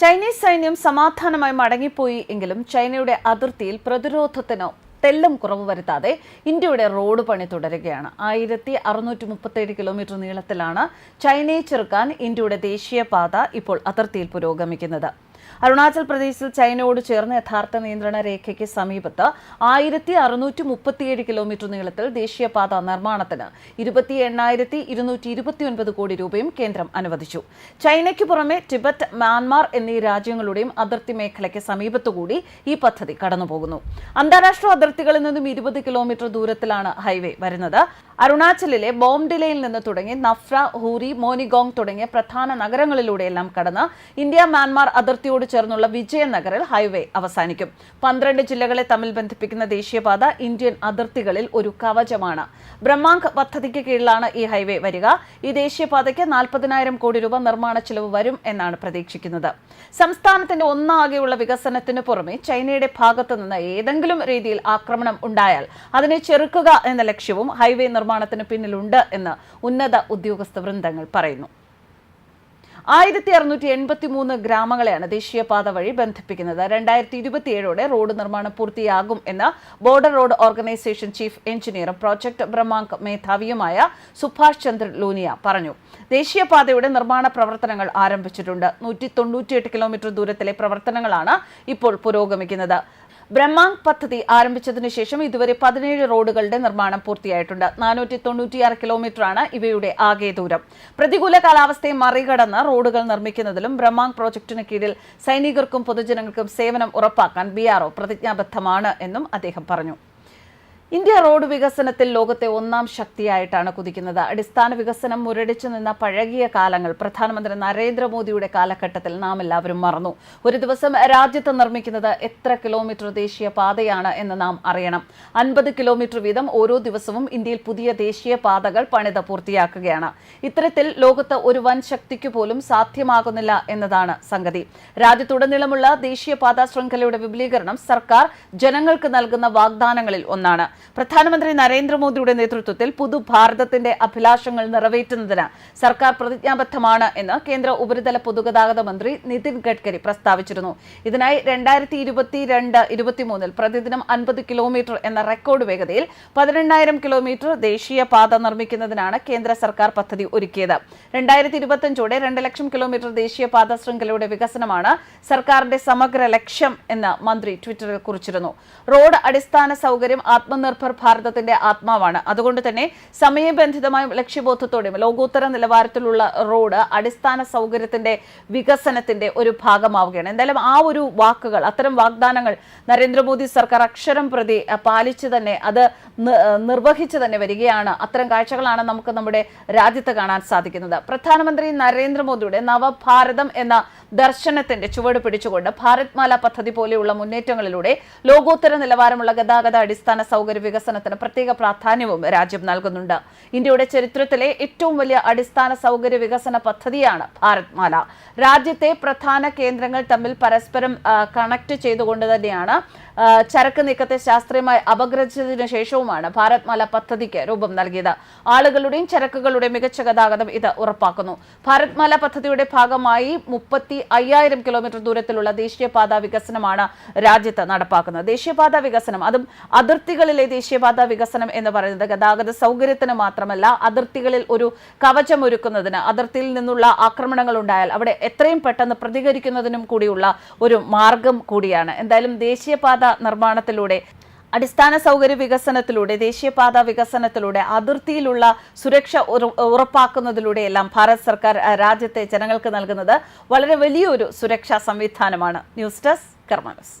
Chinese സൈന്യം സമാധാനമായി മടങ്ങിപ്പോയി എങ്കിലും ചൈനയുടെ അതിർത്തിയിൽ പ്രതിരോധത്തിനോ തെല്ലും കുറവ് വരുത്താതെ ഇന്ത്യയുടെ റോഡ് പണി തുടരുകയാണ്. ആയിരത്തി അറുന്നൂറ്റി മുപ്പത്തേഴ് കിലോമീറ്റർ നീളത്തിലാണ് ചൈനയെ ചെറുക്കാൻ ഇന്ത്യയുടെ ദേശീയപാത ഇപ്പോൾ അതിർത്തിയിൽ പുരോഗമിക്കുന്നത്. അരുണാചൽ പ്രദേശിൽ ചൈനയോട് ചേർന്ന് യഥാർത്ഥ നിയന്ത്രണ രേഖയ്ക്ക് സമീപത്ത് ആയിരത്തി അറുന്നൂറ്റി മുപ്പത്തിയേഴ് കിലോമീറ്റർ നീളത്തിൽ ദേശീയപാത നിർമ്മാണത്തിന് ഇരുപത്തി എണ്ണായിരത്തി ഇരുന്നൂറ്റി ഇരുപത്തിയൊൻപത് കോടി രൂപയും കേന്ദ്രം അനുവദിച്ചു. ചൈനയ്ക്ക് പുറമെ ടിബറ്റ് മ്യാൻമാർ എന്നീ രാജ്യങ്ങളുടെയും അതിർത്തി മേഖലയ്ക്ക് സമീപത്തുകൂടി ഈ പദ്ധതി കടന്നുപോകുന്നു. അന്താരാഷ്ട്ര അതിർത്തികളിൽ നിന്നും ഇരുപത് കിലോമീറ്റർ ദൂരത്തിലാണ് ഹൈവേ വരുന്നത്. അരുണാചലിലെ ബോംഡിലയിൽ നിന്ന് തുടങ്ങി നഫ്ര ഹൂരി മോനിഗോങ് തുടങ്ങിയ പ്രധാന നഗരങ്ങളിലൂടെയെല്ലാം കടന്ന് ഇന്ത്യ മ്യാൻമാർ അതിർത്തിയോട് ചേർന്നുള്ള വിജയനഗറിൽ ഹൈവേ അവസാനിക്കും. പന്ത്രണ്ട് ജില്ലകളെ തമ്മിൽ ബന്ധിപ്പിക്കുന്ന ദേശീയപാത ഇന്ത്യൻ അതിർത്തികളിൽ ഒരു കവചമാണ്. ബ്രഹ്മാങ്ക് പദ്ധതിക്ക് കീഴിലാണ് ഈ ഹൈവേ വരിക. ഈ ദേശീയപാതയ്ക്ക് നാൽപ്പതിനായിരം കോടി രൂപ നിർമ്മാണ ചെലവ് വരും എന്നാണ് പ്രതീക്ഷിക്കുന്നത്. സംസ്ഥാനത്തിന്റെ ഒന്നാകെയുള്ള വികസനത്തിന് പുറമെ ചൈനയുടെ ഭാഗത്തു നിന്ന് ഏതെങ്കിലും രീതിയിൽ ആക്രമണം ഉണ്ടായാൽ അതിനെ ചെറുക്കുക എന്ന ലക്ഷ്യവും ഹൈവേ നിർമ്മാണത്തിന് പിന്നിലുണ്ട് എന്ന് ഉന്നത ഉദ്യോഗസ്ഥ വൃന്ദങ്ങൾ പറയുന്നു. ആയിരത്തി അറുന്നൂറ്റി എൺപത്തി മൂന്ന് ഗ്രാമങ്ങളെയാണ് ദേശീയപാത വഴി ബന്ധിപ്പിക്കുന്നത്. രണ്ടായിരത്തി ഇരുപത്തിയേഴോടെ റോഡ് നിർമ്മാണം പൂർത്തിയാകും എന്ന് ബോർഡർ റോഡ് ഓർഗനൈസേഷൻ ചീഫ് എഞ്ചിനീയറും പ്രോജക്ട് ബ്രഹ്മാങ്ക് മേധാവിയുമായ സുഭാഷ് ചന്ദ്ര ലൂനിയ പറഞ്ഞു. ദേശീയപാതയുടെ നിർമ്മാണ പ്രവർത്തനങ്ങൾ ആരംഭിച്ചിട്ടുണ്ട്. നൂറ്റി തൊണ്ണൂറ്റിയെട്ട് കിലോമീറ്റർ ദൂരത്തിലെ പ്രവർത്തനങ്ങളാണ് ഇപ്പോൾ പുരോഗമിക്കുന്നത്. ബ്രഹ്മാങ്ക് പദ്ധതി ആരംഭിച്ചതിനു ശേഷം ഇതുവരെ പതിനേഴ് റോഡുകളുടെ നിർമ്മാണം പൂർത്തിയായിട്ടുണ്ട്. നാനൂറ്റി തൊണ്ണൂറ്റിയാറ് കിലോമീറ്ററാണ് ഇവയുടെ ആകെ ദൂരം. പ്രതികൂല കാലാവസ്ഥയെ മറികടന്ന് റോഡുകൾ നിർമ്മിക്കുന്നതിലും ബ്രഹ്മാങ് പ്രോജക്ടിന് കീഴിൽ സൈനികർക്കും പൊതുജനങ്ങൾക്കും സേവനം ഉറപ്പാക്കാൻ ബി പ്രതിജ്ഞാബദ്ധമാണ് എന്നും അദ്ദേഹം പറഞ്ഞു. ഇന്ത്യ റോഡ് വികസനത്തിൽ ലോകത്തെ ഒന്നാം ശക്തിയായിട്ടാണ് കുതിക്കുന്നത്. അടിസ്ഥാന വികസനം മുരടിച്ചു നിന്ന പഴകിയ കാലങ്ങൾ പ്രധാനമന്ത്രി നരേന്ദ്രമോദിയുടെ കാലഘട്ടത്തിൽ നാം എല്ലാവരും മറന്നു. ഒരു ദിവസം രാജ്യത്ത് നിർമ്മിക്കുന്നത് എത്ര കിലോമീറ്റർ ദേശീയ പാതയാണ് എന്ന് നാം അറിയണം. അൻപത് കിലോമീറ്റർ വീതം ഓരോ ദിവസവും ഇന്ത്യയിൽ പുതിയ ദേശീയ പാതകൾ പണിത പൂർത്തിയാക്കുകയാണ്. ഇത്തരത്തിൽ ലോകത്ത് ഒരു വൻ ശക്തിക്ക് പോലും സാധ്യമാകുന്നില്ല എന്നതാണ് സംഗതി. രാജ്യത്തുടനീളമുള്ള ദേശീയപാത ശൃംഖലയുടെ വിപുലീകരണം സർക്കാർ ജനങ്ങൾക്ക് നൽകുന്ന വാഗ്ദാനങ്ങളിൽ ഒന്നാണ്. പ്രധാനമന്ത്രി നരേന്ദ്രമോദിയുടെ നേതൃത്വത്തിൽ പുതുഭാരതത്തിന്റെ അഭിലാഷങ്ങൾ നിറവേറ്റുന്നതിന് സർക്കാർ പ്രതിജ്ഞാബദ്ധമാണ് എന്ന് കേന്ദ്ര ഉപരിതല പൊതുഗതാഗത മന്ത്രി നിതിൻ ഗഡ്കരി പ്രസ്താവിച്ചിരുന്നു. ഇതിനായി രണ്ടായിരത്തി ഇരുപത്തിരണ്ട് ഇരുപത്തിമൂന്നിൽ പ്രതിദിനം അൻപത് കിലോമീറ്റർ എന്ന റെക്കോർഡ് വേഗതയിൽ പതിനെണ്ണായിരം കിലോമീറ്റർ ദേശീയ പാത നിർമ്മിക്കുന്നതിനാണ് കേന്ദ്ര സർക്കാർ പദ്ധതി ഒരുക്കിയത്. രണ്ടായിരത്തി ഇരുപത്തിയഞ്ചോടെ രണ്ട് ലക്ഷം കിലോമീറ്റർ ദേശീയ പാത ശൃംഖലയുടെ വികസനമാണ് സർക്കാരിന്റെ സമഗ്ര ലക്ഷ്യം എന്ന് മന്ത്രി ട്വിറ്ററിൽ കുറിച്ചിരുന്നു. റോഡ് അടിസ്ഥാന സൗകര്യം ആത്മനിർഭർ ഭാരതത്തിന്റെ ആത്മാവാണ്. അതുകൊണ്ട് തന്നെ സമയബന്ധിതമായ ലക്ഷ്യബോധത്തോടെയും ലോകോത്തര നിലവാരത്തിലുള്ള റോഡ് അടിസ്ഥാന സൗകര്യത്തിന്റെ വികസനത്തിന്റെ ഒരു ഭാഗമാവുകയാണ്. എന്തായാലും ആ ഒരു വാക്കുകൾ അത്തരം വാഗ്ദാനങ്ങൾ നരേന്ദ്രമോദി സർക്കാർ അക്ഷരം പ്രതി പാലിച്ചു തന്നെ അത് നിർവഹിച്ചു തന്നെ വരികയാണ്. അത്തരം കാഴ്ചകളാണ് നമുക്ക് നമ്മുടെ രാജ്യത്ത് കാണാൻ സാധിക്കുന്നത്. പ്രധാനമന്ത്രി നരേന്ദ്രമോദിയുടെ നവഭാരതം എന്ന ദർശനത്തിന്റെ ചുവട് പിടിച്ചുകൊണ്ട് ഭാരത് മാല പദ്ധതി പോലെയുള്ള മുന്നേറ്റങ്ങളിലൂടെ ലോകോത്തര നിലവാരമുള്ള ഗതാഗത അടിസ്ഥാന സൗകര്യ വികസനത്തിന് പ്രത്യേക പ്രാധാന്യവും രാജ്യം നൽകുന്നുണ്ട്. ഇന്ത്യയുടെ ചരിത്രത്തിലെ ഏറ്റവും വലിയ അടിസ്ഥാന സൗകര്യ വികസന പദ്ധതിയാണ് ഭാരത് മാല രാജ്യത്തെ പ്രധാന കേന്ദ്രങ്ങൾ തമ്മിൽ പരസ്പരം കണക്ട് ചെയ്തുകൊണ്ട് തന്നെയാണ് ചരക്ക് നീക്കത്തെ ശാസ്ത്രീയമായി അപഗ്രഥിച്ചതിനു ശേഷവുമാണ് ഭാരത് മാല പദ്ധതിക്ക് രൂപം നൽകിയത്. ആളുകളുടെയും ചരക്കുകളുടെയും മികച്ച ഗതാഗതം ഇത് ഉറപ്പാക്കുന്നു. ഭാരത് മാല പദ്ധതിയുടെ ഭാഗമായി മുപ്പത്തി അയ്യായിരം കിലോമീറ്റർ ദൂരത്തിലുള്ള ദേശീയപാത വികസനമാണ് രാജ്യത്ത് നടപ്പാക്കുന്നത്. ദേശീയപാത വികസനം അതും അതിർത്തികളിലെ ദേശീയപാത വികസനം എന്ന് പറയുന്നത് ഗതാഗത സൗകര്യത്തിന് മാത്രമല്ല അതിർത്തികളിൽ ഒരു കവചം ഒരുക്കുന്നതിന് അതിർത്തിയിൽ നിന്നുള്ള ആക്രമണങ്ങൾ ഉണ്ടായാൽ അവിടെ എത്രയും പെട്ടെന്ന് പ്രതികരിക്കുന്നതിനും കൂടിയുള്ള ഒരു മാർഗം കൂടിയാണ്. എന്തായാലും ദേശീയപാത നിർമ്മാണത്തിലൂടെ അടിസ്ഥാന സൗകര്യ വികസനത്തിലൂടെ ദേശീയപാത വികസനത്തിലൂടെ അതിർത്തിയിലുള്ള സുരക്ഷ ഉറപ്പാക്കുന്നതിലൂടെ എല്ലാം ഭാരത് സർക്കാർ രാജ്യത്തെ ജനങ്ങൾക്ക് നൽകുന്നത് വളരെ വലിയൊരു സുരക്ഷാ സംവിധാനമാണ്. News desk കർമാനസ്.